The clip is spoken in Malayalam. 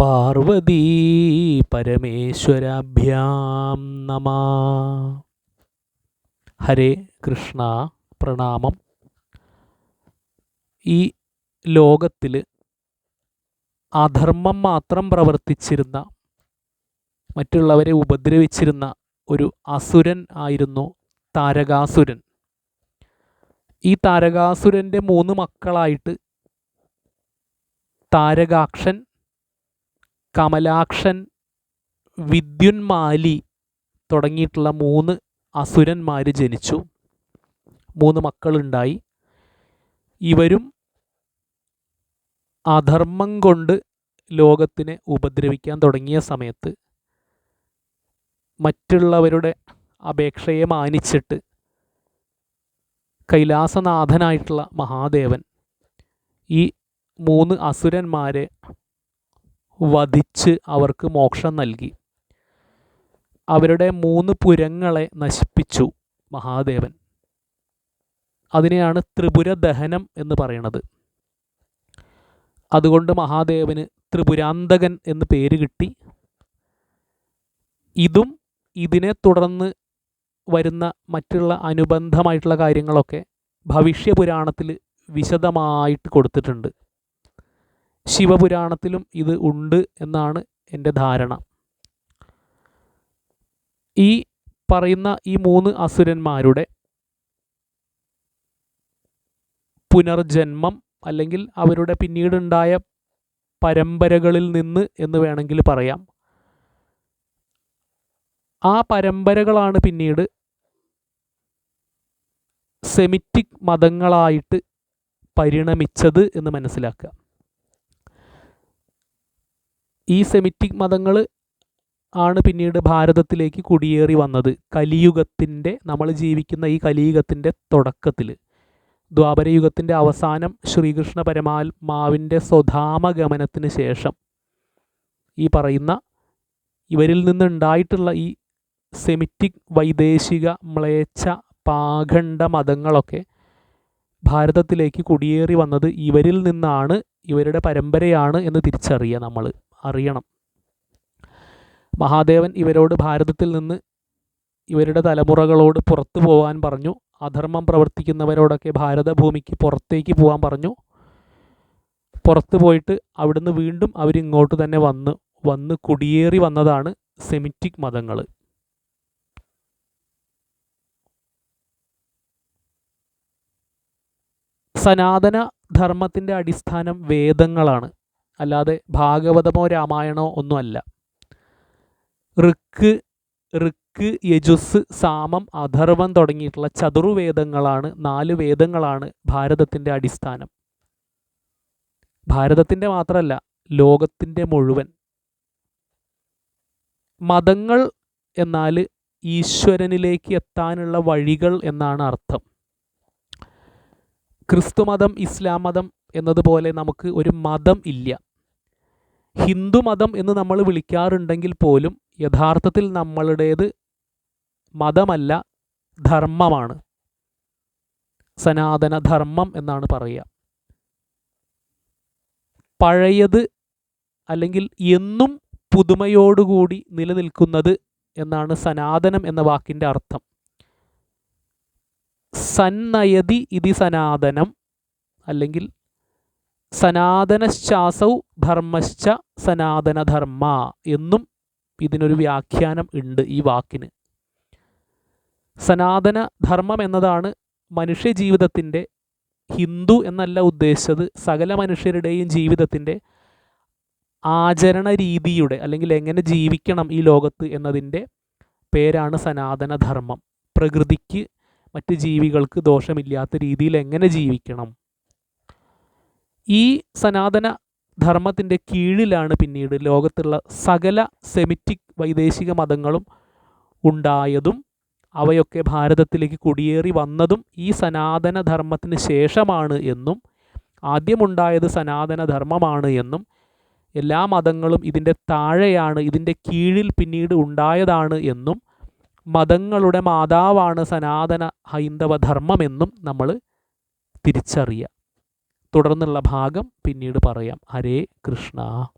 പാർവതീ പരമേശ്വരാഭ്യാം നമ. ഹരേ കൃഷ്ണ പ്രണാമം. ഈ ലോകത്തിൽ അധർമ്മം മാത്രം പ്രവർത്തിച്ചിരുന്ന മറ്റുള്ളവരെ ഉപദ്രവിച്ചിരുന്ന ഒരു അസുരൻ ആയിരുന്നു താരകാസുരൻ. ഈ താരകാസുരന്റെ മൂന്ന് മക്കളായിട്ട് താരകാക്ഷൻ കമലാക്ഷൻ വിദ്യുന്മാലി തുടങ്ങിയിട്ടുള്ള മൂന്ന് അസുരന്മാർ ജനിച്ചു. മൂന്ന് മക്കളുണ്ടായി. ഇവരും അധർമ്മം കൊണ്ട് ലോകത്തിനെ ഉപദ്രവിക്കാൻ തുടങ്ങിയ സമയത്ത് മറ്റുള്ളവരുടെ അപേക്ഷയെ മാനിച്ചിട്ട് കൈലാസനാഥനായിട്ടുള്ള മഹാദേവൻ ഈ മൂന്ന് അസുരന്മാരെ വധിച്ച് അവർക്ക് മോക്ഷം നൽകി. അവരുടെ മൂന്ന് പുരങ്ങളെ നശിപ്പിച്ചു മഹാദേവൻ. അതിനെയാണ് ത്രിപുര ദഹനം എന്ന് പറയുന്നത് അതുകൊണ്ട് മഹാദേവന് ത്രിപുരാന്തകൻ എന്ന് പേര് കിട്ടി. ഇതും ഇതിനെ തുടർന്ന് വരുന്ന മറ്റുള്ള അനുബന്ധമായിട്ടുള്ള കാര്യങ്ങളൊക്കെ ഭവിഷ്യപുരാണത്തിൽ വിശദമായിട്ട് കൊടുത്തിട്ടുണ്ട്. ശിവപുരാണത്തിലും ഇത് ഉണ്ട് എന്നാണ് എന്റെ ധാരണ. ഈ പറയുന്ന ഈ മൂന്ന് അസുരന്മാരുടെ പുനർജന്മം അല്ലെങ്കിൽ അവരുടെ പിന്നീടുണ്ടായ പരമ്പരകളിൽ നിന്ന് എന്ന് വേണമെങ്കിൽ പറയാം. ആ പരമ്പരകളാണ് പിന്നീട് സെമിറ്റിക് മതങ്ങളായിട്ട് പരിണമിച്ചത് എന്ന് മനസ്സിലാക്കുക. ഈ സെമിറ്റിക് മതങ്ങൾ ആണ് പിന്നീട് ഭാരതത്തിലേക്ക് കുടിയേറി വന്നത്. കലിയുഗത്തിന്റെ നമ്മൾ ജീവിക്കുന്ന ഈ കലിയുഗത്തിന്റെ തുടക്കത്തിൽ. ദ്വാപരയുഗത്തിന്റെ അവസാനം ശ്രീകൃഷ്ണ പരമാത്മാവിന്റെ സ്വധാമഗമനത്തിന് ശേഷം ഈ പറയുന്ന ഇവരിൽ നിന്നുണ്ടായിട്ടുള്ള ഈ സെമിറ്റിക് വൈദേശിക മ്ലേച്ഛ പാഖണ്ഡ മതങ്ങളൊക്കെ ഭാരതത്തിലേക്ക് കുടിയേറി വന്നത് ഇവരിൽ നിന്നാണ് ഇവരുടെ പരമ്പരയാണ് എന്ന് തിരിച്ചറിയുക നമ്മൾ. അറിയണം. മഹാദേവൻ ഇവരോട് ഭാരതത്തിൽ നിന്ന് ഇവരുടെ തലമുറകളോട് പുറത്തു പോകാൻ പറഞ്ഞു. അധർമ്മം പ്രവർത്തിക്കുന്നവരോടൊക്കെ ഭാരതഭൂമിക്ക് പുറത്തേക്ക് പോകാൻ പറഞ്ഞു. പുറത്ത് പോയിട്ട് അവിടുന്ന് വീണ്ടും അവരിങ്ങോട്ട് തന്നെ വന്ന് വന്ന് കുടിയേറി വന്നതാണ് സെമിറ്റിക് മതങ്ങൾ സനാതന ധർമ്മത്തിന്റെ അടിസ്ഥാനം വേദങ്ങളാണ്. അല്ലാതെ ഭാഗവതമോ രാമായണമോ ഒന്നുമല്ല. ഋക്ക് ഋക്ക് യജുസ് സാമം അധർവം തുടങ്ങിയിട്ടുള്ള ചതുർവേദങ്ങളാണ് നാല് വേദങ്ങളാണ് ഭാരതത്തിന്റെ അടിസ്ഥാനം. ഭാരതത്തിന്റെ മാത്രമല്ല ലോകത്തിന്റെ മുഴുവൻ. മതങ്ങൾ എന്നാൽ ഈശ്വരനിലേക്ക് എത്താനുള്ള വഴികൾ എന്നാണ് അർത്ഥം. ക്രിസ്തുമതം ഇസ്ലാം മതം എന്നതുപോലെ നമുക്ക് ഒരു മതം ഇല്ല. ഹിന്ദു മതം എന്ന് നമ്മൾ വിളിക്കാറുണ്ടെങ്കിൽ പോലും യഥാർത്ഥത്തിൽ നമ്മളുടേത് മതമല്ല ധർമ്മമാണ്. സനാതന ധർമ്മം എന്നാണ് പറയുക. പഴയത് അല്ലെങ്കിൽ എന്നും പുതുമയോടുകൂടി നിലനിൽക്കുന്നത് എന്നാണ് സനാതനം എന്ന വാക്കിന്റെ അർത്ഥം. സന്നയതി ഇതി സനാതനം അല്ലെങ്കിൽ സനാതനശ്ചാസൗ ധർമ്മശ്ച സനാതനധർമ്മ എന്നും ഇതിനൊരു വ്യാഖ്യാനം ഉണ്ട് ഈ വാക്കിന്. സനാതന ധർമ്മം എന്നതാണ് മനുഷ്യജീവിതത്തിന്റെ ഹിന്ദു എന്നല്ല ഉദ്ദേശിച്ചത് സകല മനുഷ്യരുടെയും ജീവിതത്തിന്റെ ആചരണ രീതിയുടെ അല്ലെങ്കിൽ എങ്ങനെ ജീവിക്കണം ഈ ലോകത്ത് എന്നതിന്റെ പേരാണ് സനാതനധർമ്മം. പ്രകൃതിക്ക് മറ്റ് ജീവികൾക്ക് ദോഷമില്ലാത്ത രീതിയിൽ എങ്ങനെ ജീവിക്കണം? ഈ സനാതന ധർമ്മത്തിന്റെ കീഴിലാണ് പിന്നീട് ലോകത്തുള്ള സകല സെമിറ്റിക് വൈദേശിക മതങ്ങളും ഉണ്ടായതും അവയൊക്കെ ഭാരതത്തിലേക്ക് കുടിയേറി വന്നതും ഈ സനാതന ധർമ്മത്തിന് ശേഷമാണ് എന്നും ആദ്യമുണ്ടായത് സനാതന ധർമ്മമാണ് എന്നും എല്ലാ മതങ്ങളും ഇതിന്റെ താഴെയാണ് ഇതിന്റെ കീഴിൽ പിന്നീട് ഉണ്ടായതാണ് എന്നും മതങ്ങളുടെ മാതാവാണ് സനാതന ഹൈന്ദവ ധർമ്മമെന്നും നമ്മൾ തിരിച്ചറിയുക. തുടർന്നുള്ള ഭാഗം പിന്നീട് പറയാം. ഹരേ കൃഷ്ണ.